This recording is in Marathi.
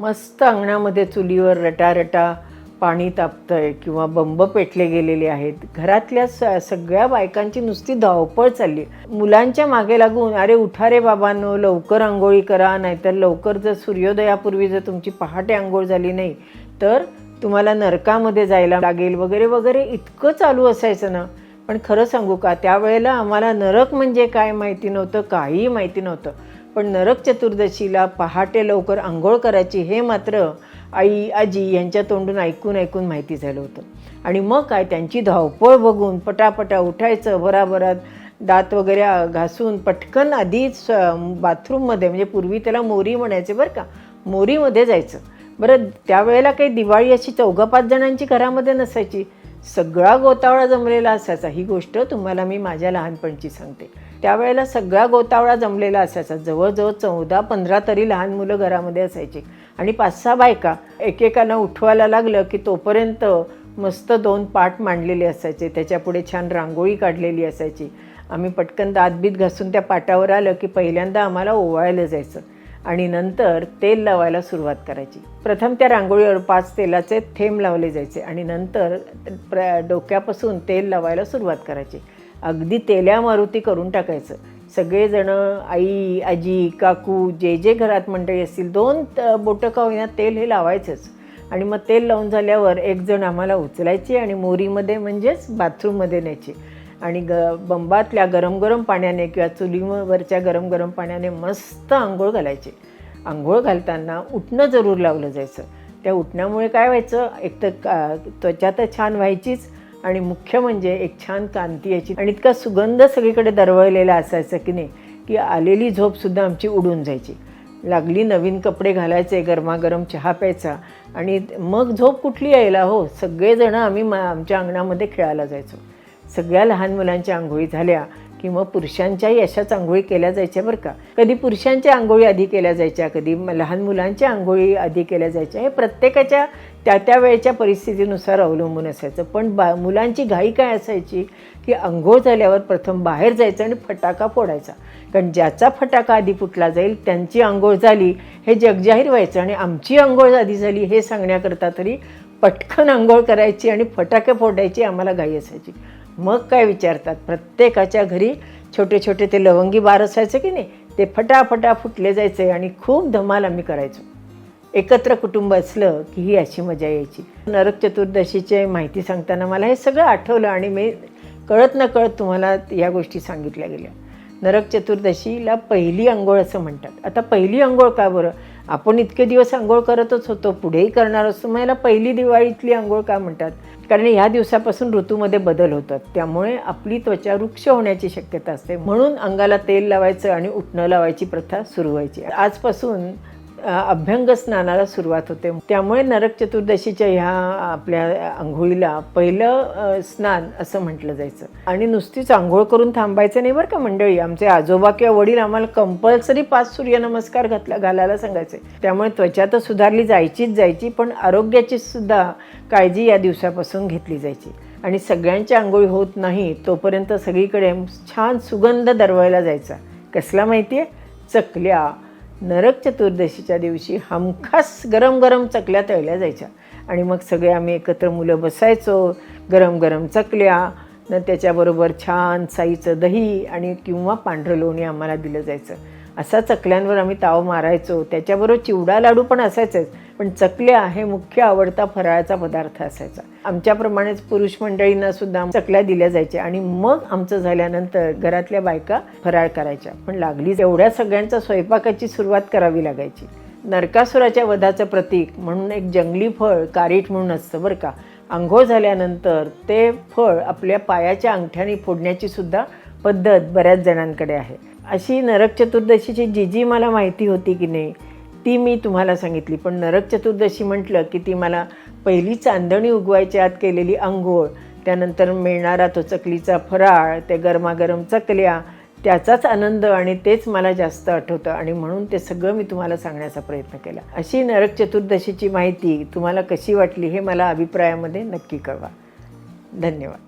मस्त अंगणामध्ये चुलीवर रटारटा पाणी तापतंय किंवा बंब पेटले गेलेले आहेत. घरातल्या स सगळ्या बायकांची नुसती धावपळ चालली मुलांच्या मागे लागून अरे उठा रे बाबांनो लवकर आंघोळी करा नाहीतर लवकर जर सूर्योदयापूर्वी जर तुमची पहाटे आंघोळ झाली नाही तर तुम्हाला नरकामध्ये जायला लागेल वगैरे वगैरे इतकं चालू असायचं ना. पण खरं सांगू का त्यावेळेला आम्हाला नरक म्हणजे काय माहिती नव्हतं काहीही माहिती नव्हतं. पण नरक चतुर्दशीला पहाटे लवकर आंघोळ करायची हे मात्र आई आजी यांच्या तोंडून ऐकून ऐकून माहिती झालं होतं. आणि मग काय त्यांची धावपळ बघून पटापटा उठायचं भराभरात दात वगैरे घासून पटकन आधीच बाथरूममध्ये म्हणजे पूर्वी त्याला मोरी म्हणायचे बरं का मोरीमध्ये जायचं. बरं त्यावेळेला काही दिवाळी अशी चौघा पाच जणांची घरामध्ये नसायची. सगळा गोतावळा जमलेला असायचा. ही गोष्ट तुम्हाला मी माझ्या लहानपणची सांगते. त्यावेळेला सगळा गोतावळा जमलेला असायचा. जवळजवळ चौदा पंधरा तरी लहान मुलं घरामध्ये असायची. आणि पाच सहा बायका एकेकाला उठवायला लागलं की तोपर्यंत मस्त दोन पाट मांडलेले असायचे. त्याच्यापुढे छान रांगोळी काढलेली असायची. आम्ही पटकन दातबीत घासून त्या पाटावर आलं की पहिल्यांदा आम्हाला ओवाळलं जायचं आणि नंतर तेल लावायला सुरुवात करायची. प्रथम त्या रांगोळीवर पाच तेलाचे थेंब लावले जायचे आणि नंतर प्र डोक्यापासून तेल लावायला सुरुवात करायची. अगदी तेल्या मारुती करून टाकायचं. सगळेजणं आई आजी काकू जे जे घरात मंडळी असतील दोन बोटं का होईना तेल हे लावायचंच. आणि मग तेल लावून झाल्यावर एक जण आम्हाला उचलायची आणि मोरीमध्ये म्हणजेच बाथरूममध्ये न्यायची. आणि ग बंबातल्या गरम गरम पाण्याने किंवा चुलीवरच्या गरम गरम पाण्याने मस्त आंघोळ घालायचे. आंघोळ घालताना उठणं जरूर लावलं जायचं. त्या उठण्यामुळे काय व्हायचं? एक तर का त्वचा तर छान व्हायचीच. आणि मुख्य म्हणजे एक छान कांती यायची आणि इतका सुगंध सगळीकडे दरवळलेला असायचा की नाही की आलेली झोपसुद्धा आमची उडून जायची. लागली नवीन कपडे घालायचे गरमागरम चहा प्यायचा. आणि मग झोप कुठली यायला हो सगळेजणं आम्ही मा आमच्या अंगणामध्ये खेळायला जायचो. सगळ्या लहान मुलांच्या आंघोळी झाल्या किंवा पुरुषांच्याही अशाच आंघोळी केल्या जायच्या बरं का? कधी पुरुषांच्या आंघोळी आधी केल्या जायच्या कधी लहान मुलांच्या आंघोळी आधी केल्या जायच्या हे प्रत्येकाच्या त्या त्या वेळेच्या परिस्थितीनुसार अवलंबून असायचं. पण बा मुलांची घाई काय असायची? की आंघोळ झाल्यावर प्रथम बाहेर जायचं आणि फटाका फोडायचा. कारण ज्याचा फटाका आधी फुटला जाईल त्यांची आंघोळ झाली हे जगजाहीर व्हायचं. आणि आमची आंघोळ आधी झाली हे सांगण्याकरता तरी पटकन आंघोळ करायची आणि फटाके फोडायची आम्हाला घाई असायची. मग काय विचारतात? प्रत्येकाच्या घरी छोटे छोटे ते लवंगी बार असायचे की नाही ते फटाफटा फुटले जायचे आणि खूप धमाल आम्ही करायचो. एकत्र कुटुंब असलं की ही अशी मजा यायची. नरक चतुर्दशीचे माहिती सांगताना मला हे सगळं आठवलं आणि मी कळत न कळत तुम्हाला या गोष्टी सांगितल्या गेल्या. नरक चतुर्दशीला पहिली अंघोळ असं म्हणतात. आता पहिली अंघोळ का बरं? आपण इतके दिवस आंघोळ करतच होतो पुढेही करणार असतो. मग याला पहिली दिवाळीतली आंघोळ का म्हणतात? कारण ह्या दिवसापासून ऋतूमध्ये बदल होतात. त्यामुळे आपली त्वचा वृक्ष होण्याची शक्यता असते. म्हणून अंगाला तेल लावायचं आणि उठणं लावायची प्रथा सुरू व्हायची. आजपासून अभ्यंग स्नानाला सुरुवात होते. त्यामुळे नरक चतुर्दशीच्या ह्या आपल्या आंघोळीला पहिलं स्नान असं म्हटलं जायचं. आणि नुसतीच आंघोळ करून थांबायचं नाही बरं का मंडळी. आमचे आजोबा किंवा वडील आम्हाला कंपल्सरी पाच सूर्यनमस्कार घातला घालायला सांगायचे. त्यामुळे त्वचा तर सुधारली जायचीच जायची पण आरोग्याची सुद्धा काळजी या दिवसापासून घेतली जायची. आणि सगळ्यांची आंघोळी होत नाही तोपर्यंत सगळीकडे छान सुगंध दरवायला जायचा. कसला माहिती आहे चकल्या नरक चतुर्दशीच्या दिवशी हमखास गरम गरम चकल्या तळल्या जायच्या. आणि मग सगळे आम्ही एकत्र मुलं बसायचो गरम गरम चकल्या न त्याच्याबरोबर छान साईचं दही आणि किंवा पांढरं लोणी आम्हाला दिलं जायचं. असा चकल्यांवर आम्ही ताव मारायचो. त्याच्याबरोबर चिवडा लाडू पण असायचेच. पण चकल्या हे मुख्य आवडता फराळाचा पदार्थ असायचा. आमच्याप्रमाणेच पुरुष मंडळींना सुद्धा चकल्या दिल्या जायच्या आणि मग आमचं झाल्यानंतर घरातल्या बायका फराळ करायच्या. पण लागली एवढ्या सगळ्यांचा स्वयंपाकाची सुरुवात करावी लागायची. नरकासुराच्या वधाचं प्रतीक म्हणून एक जंगली फळ कारीट म्हणून असतं बरं का. आंघोळ झाल्यानंतर ते फळ आपल्या पायाच्या अंगठ्याने फोडण्याची सुद्धा पद्धत बऱ्याच जणांकडे आहे. अशी नरक चतुर्दशीची जी जी मला माहिती होती की नाही ती मी तुम्हाला सांगितली. पण नरक चतुर्दशी म्हटलं की ती मला पहिली चांदणी उगवायच्या आत केलेली आंघोळ त्यानंतर मिळणारा तो चकलीचा फराळ ते गरमागरम चकल्या त्याचाच आनंद आणि तेच मला जास्त आठवतं आणि म्हणून ते सगळं मी तुम्हाला सांगण्याचा प्रयत्न केला. अशी नरक चतुर्दशीची माहिती तुम्हाला कशी वाटली हे मला अभिप्रायामध्ये नक्की कळवा. धन्यवाद.